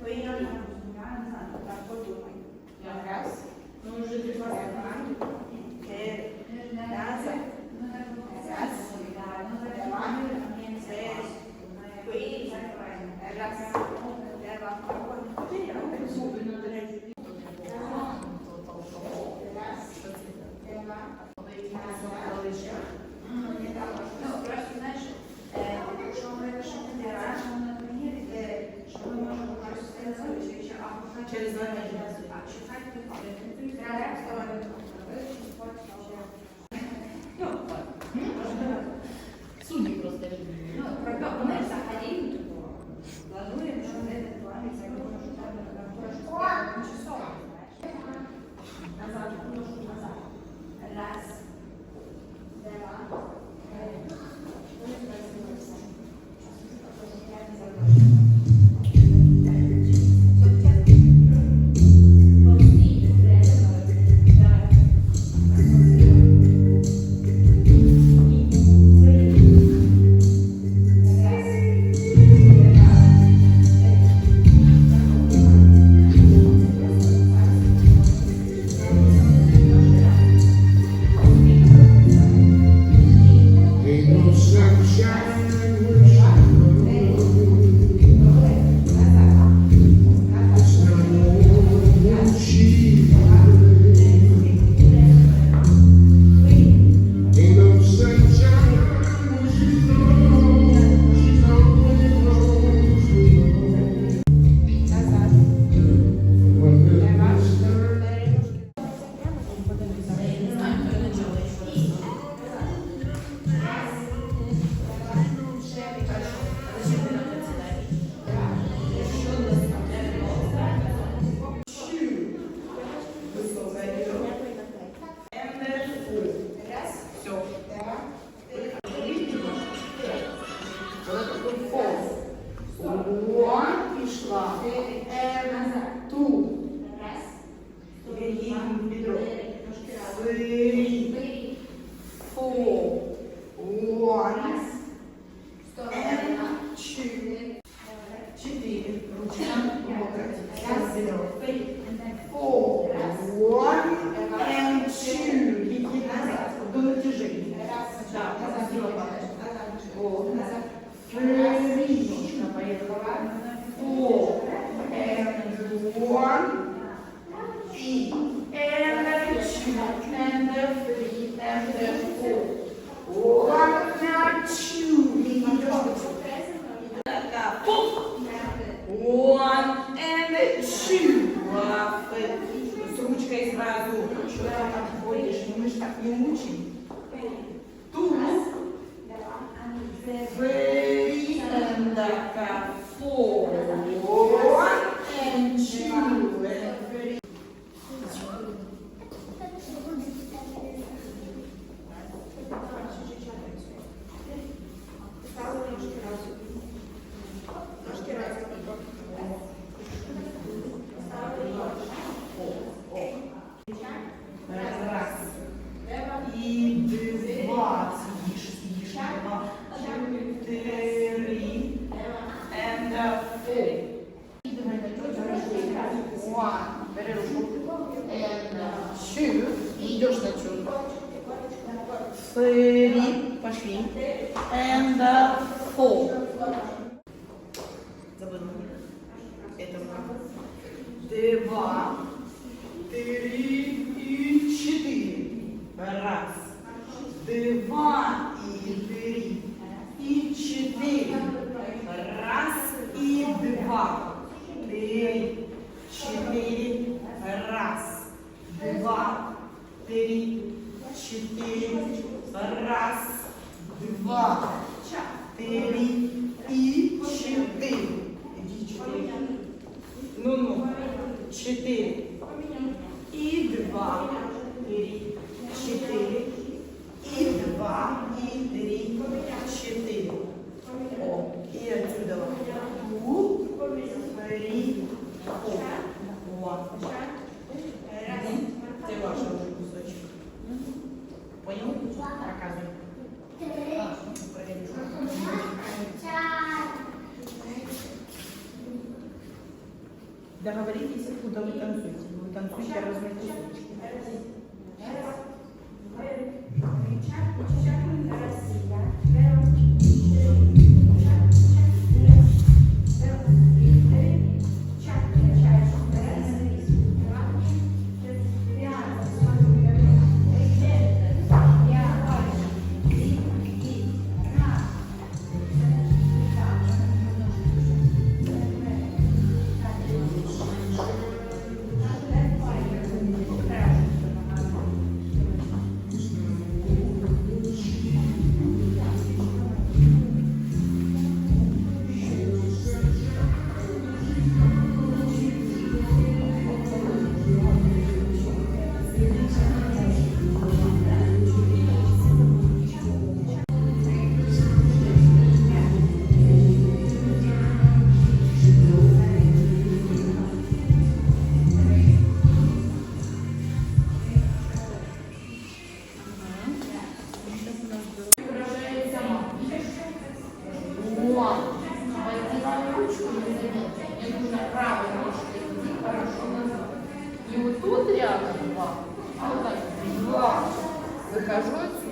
Pojednania, rozumiana, não podróż. Jak raz? No, już, że não jak mam. Thank you. One and two. Молодцы. С ручкой сразу. Что ты там ходишь? Ну мы же так не учим. Два, три і чотири. Раз. Два і три. І чотири. Раз і два. Три. Чотири. Раз. Два. Три. Чотири. Раз. Два. Три. І чотири. Іди. Ну, ну. Чотири. І два. Договоритесь, куда вы танцуете. Вы танцуете разные кусочки. выхожу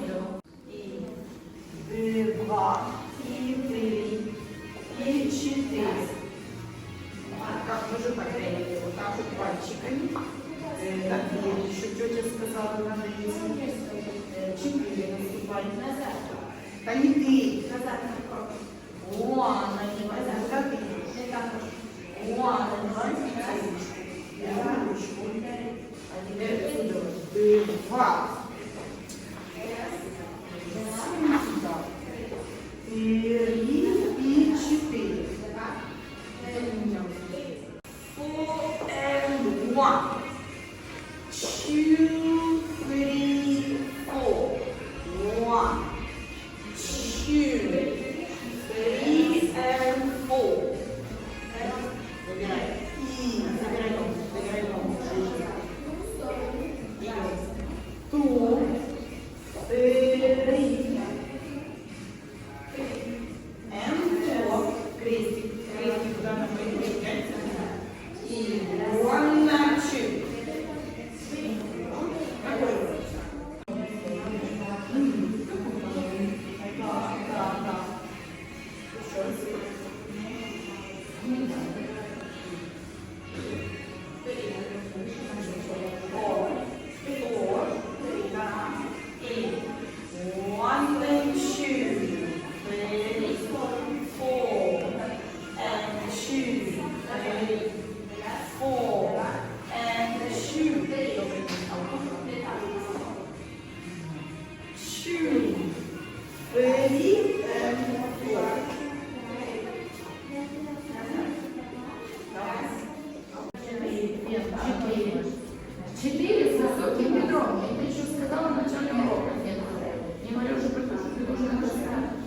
one. Софія Петровна, я те, що сказала начальним роком. Я говорю, що прихожу, ти дуже не розказати.